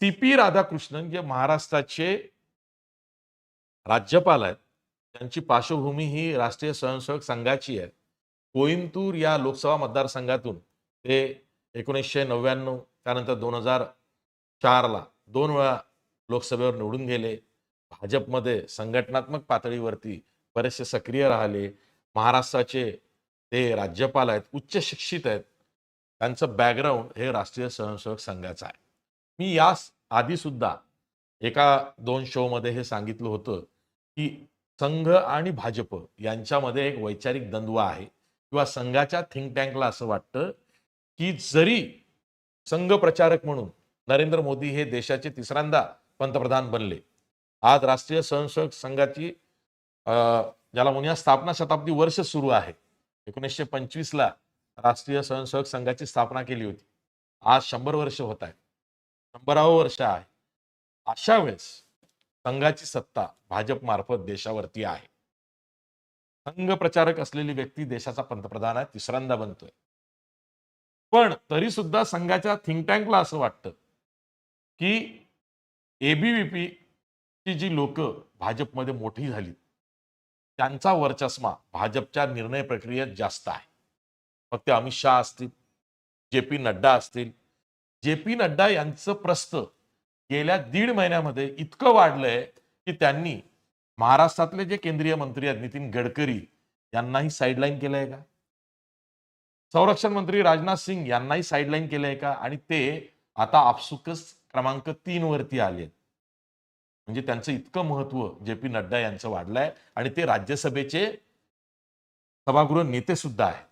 C P Radhakrishnan जे महाराष्ट्राचे राज्यपाल आहेत त्यांची पार्श्वभूमी ही राष्ट्रीय स्वयंसेवक संघाची आहे. कोईमतूर या लोकसभा मतदारसंघातून ते एकोणीसशे नव्याण्णव त्यानंतर दोन हजार चारला दोन वेळा लोकसभेवर निवडून गेले. भाजपमध्ये संघटनात्मक पातळीवरती बरेचसे सक्रिय राहिले. महाराष्ट्राचे ते राज्यपाल आहेत उच्च शिक्षित आहेत. त्यांचं बॅकग्राऊंड हे राष्ट्रीय स्वयंसेवक संघाचं आहे. मी या आधी सुद्धा एका दोन शो मध्ये हे सांगितलं होतं की संघ आणि भाजप यांच्यामध्ये एक वैचारिक द्वंद्व आहे किंवा संघाच्या थिंक टँकला असं वाटतं की जरी संघ प्रचारक म्हणून नरेंद्र मोदी हे देशाचे तिसऱ्यांदा पंतप्रधान बनले आज राष्ट्रीय स्वयंसेवक संघाची अं, ज्याला म्हणूया स्थापना शताब्दी वर्ष सुरू आहे. एकोणीसशे पंचवीस ला राष्ट्रीय स्वयंसेवक संघाची स्थापना केली होती. आज शंभर वर्ष होत आहे शंभरावं वर्ष आहे. अशा वेळेस संघाची सत्ता भाजप मार्फत देशावरती आहे. संघ प्रचारक असलेली व्यक्ती देशाचा पंतप्रधान आहे तिसऱ्यांदा बनतोय. पण तरी सुद्धा संघाच्या थिंक टँकला असं वाटतं की एबीव्हीपी ची जी लोक भाजपमध्ये मोठी झाली त्यांचा वर्चस्मा भाजपच्या निर्णय प्रक्रियेत जास्त आहे. मग ते अमित शहा असतील जे पी नड्डा असतील जे पी नड्डा यांचं प्रस्त गेल्या दीड महिन्यामध्ये इतकं वाढलंय की त्यांनी महाराष्ट्रातले जे केंद्रीय मंत्री आहेत नितीन गडकरी यांनाही साईडलाईन केलंय का? संरक्षण मंत्री राजनाथ सिंग यांनाही साईडलाईन केलंय का? आणि ते आता आपसुकच क्रमांक तीन वरती आले म्हणजे त्यांचं इतकं महत्त्व जे पी नड्डा यांचं वाढलंय आणि ते राज्यसभेचे सभागृह नेते सुद्धा आहे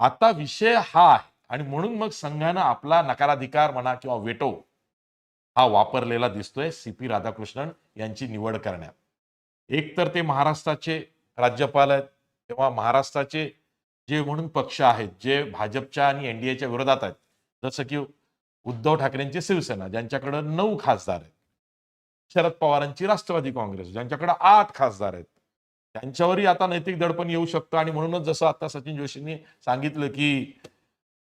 आता विषय हा आहे. आणि म्हणून मग संघानं आपला नकाराधिकार म्हणा किंवा वेटो हा वापरलेला दिसतोय सी पी राधाकृष्णन यांची निवड करण्यात. एक तर ते महाराष्ट्राचे राज्यपाल आहेत तेव्हा महाराष्ट्राचे जे म्हणून पक्ष आहेत जे भाजपच्या आणि एनडीएच्या विरोधात आहेत जसं की उद्धव ठाकरेंची शिवसेना ज्यांच्याकडे नऊ खासदार आहेत. शरद पवारांची राष्ट्रवादी काँग्रेस ज्यांच्याकडे आठ खासदार आहेत. त्यांच्यावरही आता नैतिक दडपण येऊ शकतं आणि म्हणूनच जसं आता सचिन जोशींनी सांगितलं की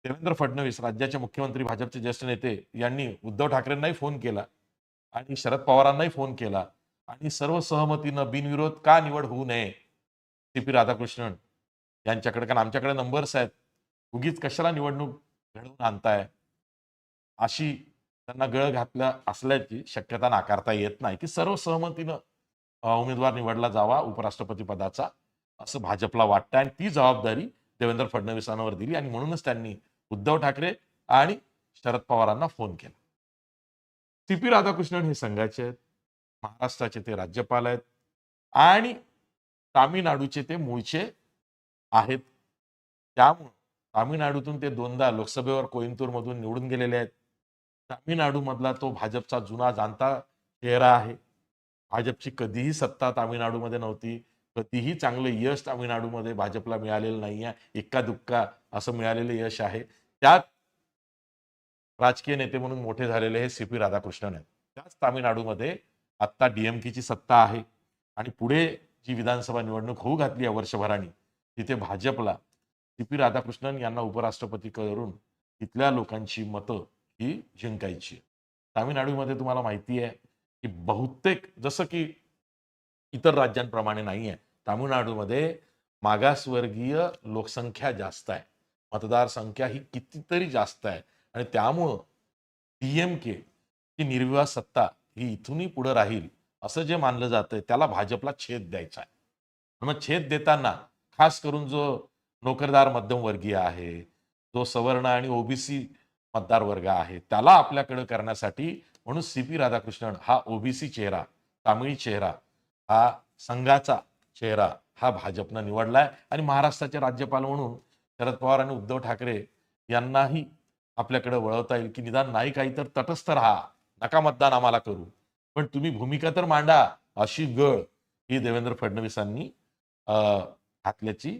देवेंद्र फडणवीस राज्याचे मुख्यमंत्री भाजपचे ज्येष्ठ नेते यांनी उद्धव ठाकरेंनाही फोन केला आणि शरद पवारांनाही फोन केला. आणि सर्व सहमतीनं बिनविरोध का निवड होऊ नये? सी पी राधाकृष्णन यांच्याकडे कारण आमच्याकडे नंबर्स आहेत. उगीच कशाला निवडणूक घडवून आणताय? अशी त्यांना गळ घातल्या असल्याची शक्यता नाकारता येत नाही. की सर्व सहमतीनं उमेदवार निवडला जावा उपराष्ट्रपती पदाचा असं भाजपला वाटतं आणि ती जबाबदारी देवेंद्र फडणवीसांवर दिली आणि म्हणूनच त्यांनी उद्धव ठाकरे आणि शरद पवारांना फोन केला. सी पी राधाकृष्णन हे संघाचे आहेत. महाराष्ट्राचे ते राज्यपाल आहेत. आणि तामिळनाडूचे ते मूळचे आहेत. त्यामुळं तामिळनाडूतून ते दोनदा लोकसभेवर कोइंबतूरमधून निवडून गेलेले आहेत. तामिळनाडूमधला तो भाजपचा जुना जाणता चेहरा आहे. भाजपची कधीही सत्ता तामिळनाडूमध्ये नव्हती. कधीही चांगलं यश तामिळनाडूमध्ये भाजपला मिळालेलं नाही आहे इक्का दुक्का असं मिळालेलं यश आहे. त्यात राजकीय नेते म्हणून मोठे झालेले हे सी पी राधाकृष्णन आहेत. त्याच तामिळनाडूमध्ये आत्ता डीएमकेची सत्ता आहे आणि पुढे जी विधानसभा निवडणूक होऊ घातली आहे वर्षभराने तिथे भाजपला सी पी राधाकृष्णन यांना उपराष्ट्रपती करून तिथल्या लोकांची मतं ही जिंकायची तामिळनाडूमध्ये तुम्हाला माहिती आहे की बहुतेक जसं की इतर राज्यांप्रमाणे नाही आहे तामिळनाडूमध्ये मागासवर्गीय लोकसंख्या जास्त आहे. मतदारसंख्या ही कितीतरी जास्त आहे. आणि त्यामुळं डीएमके ही निर्विवाद सत्ता ही इथूनही पुढं राहील असं जे मानलं जातं त्याला भाजपला छेद द्यायचा आहे. मग छेद देताना खास करून जो नोकरदार मध्यमवर्गीय आहे जो सवर्ण आणि ओबीसी मतदार वर्ग आहे त्याला आपल्याकडे करण्यासाठी म्हणून सी पी राधाकृष्णन हा ओबीसी चेहरा तामिळी चेहरा हा संघाचा चेहरा हा भाजपनं निवडलाय. आणि महाराष्ट्राचे राज्यपाल म्हणून शरद पवार आणि उद्धव ठाकरे यांनाही आपल्याकडे वळवता येईल की निदान नाही काही तर तटस्थ राहा. नका मतदान आम्हाला करू. पण तुम्ही भूमिका तर मांडा अशी गळ ही देवेंद्र फडणवीसांनी घातल्याची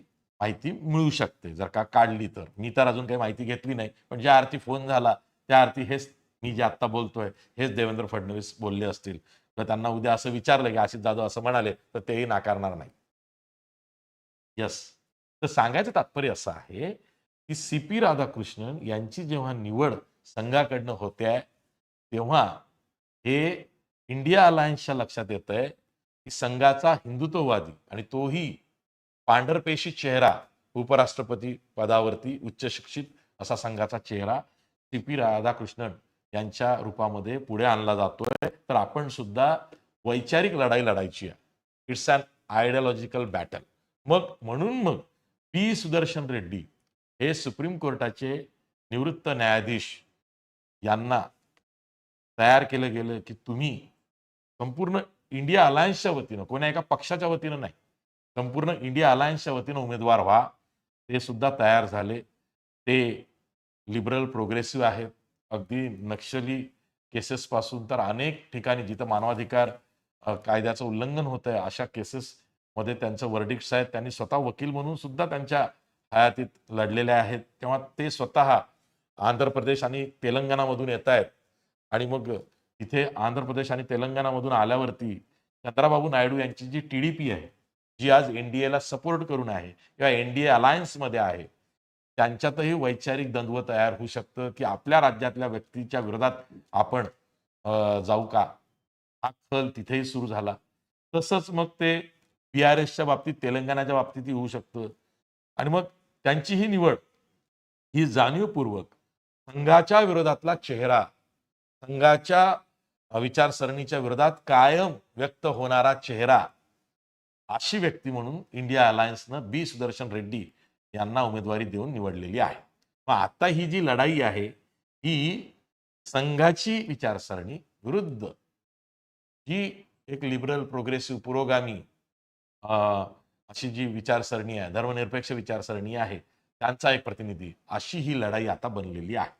माहिती मिळू शकते. जर का काढली तर. मी तर अजून काही माहिती घेतली नाही. पण ज्या अर्थी फोन झाला त्या अर्थी हेच मी जे आत्ता बोलतोय हेच देवेंद्र फडणवीस बोलले असतील. तर त्यांना उद्या असं विचारलं की आशिष जाधव असं म्हणाले तर तेही नाकारणार नाही. यस. तर सांगायचं तात्पर्य असं आहे की सी पी राधाकृष्णन यांची जेव्हा निवड संघाकडनं होते तेव्हा हे इंडिया अलायन्सच्या लक्षात येत आहे की संघाचा हिंदुत्ववादी आणि तोही पांढरपेशी चेहरा उपराष्ट्रपती पदावरती उच्च शिक्षित असा संघाचा चेहरा सी पी राधाकृष्णन यांच्या रूपामध्ये पुढे आणला जातोय. तर आपण सुद्धा वैचारिक लढाई लढायची आहे. इट्स अन आयडियोलॉजिकल बॅटल मग म्हणून मग पी. सुदर्शन रेड्डी हे सुप्रीम कोर्टाचे निवृत्त न्यायाधीश यांना तयार केलं गेलं की तुम्ही संपूर्ण इंडिया अलायन्सच्या वतीनं कोण्या एका पक्षाच्या वतीनं नाही संपूर्ण इंडिया अलायन्सच्या वतीनं उमेदवार व्हा ते सुद्धा तयार झाले. ते लिबरल प्रोग्रेसिव्ह आहेत. अगदी नक्षली केसेस पासून तर अनेक ठिकाणी जिथं मानवाधिकार कायद्याचं उल्लंघन होत आहे अशा केसेस मध्ये त्यांचं वर्डिक्स आहेत त्यांनी स्वतः वकील म्हणून सुद्धा त्यांच्या हयातीत लढलेले आहेत. तेव्हा ते स्वतः आंध्र प्रदेश आणि तेलंगणामधून येत आहेत. आणि मग इथे आंध्र प्रदेश आणि तेलंगणामधून आल्यावरती चंद्राबाबू नायडू यांची जी टी डी पी आहे जी आज एनडीएला सपोर्ट करून आहे किंवा एनडीए अलायन्समध्ये आहे त्यांच्यातही वैचारिक द्वंद्व तयार होऊ शकतं की आपल्या राज्यातल्या व्यक्तीच्या विरोधात आपण जाऊ का? हा खल तिथेही सुरू झाला. तसंच मग ते पी आर एसच्या बाबतीत तेलंगणाच्या बाबतीतही होऊ शकतं. आणि मग त्यांची ही निवड ही जाणीवपूर्वक संघाच्या विरोधातला चेहरा संघाच्या विचारसरणीच्या विरोधात कायम व्यक्त होणारा चेहरा अशी व्यक्ती म्हणून इंडिया अलायन्सनं बी सुदर्शन रेड्डी यांना उमेदवारी देऊन निवडलेली आहे. मग आता ही जी लढाई आहे ही संघाची विचारसरणी विरुद्ध जी एक लिबरल प्रोग्रेसिव्ह पुरोगामी अशी जी विचारसरणी आहे धर्मनिरपेक्ष विचारसरणी आहे त्यांचा एक प्रतिनिधी. अशी ही लढाई आता बनलेली आहे.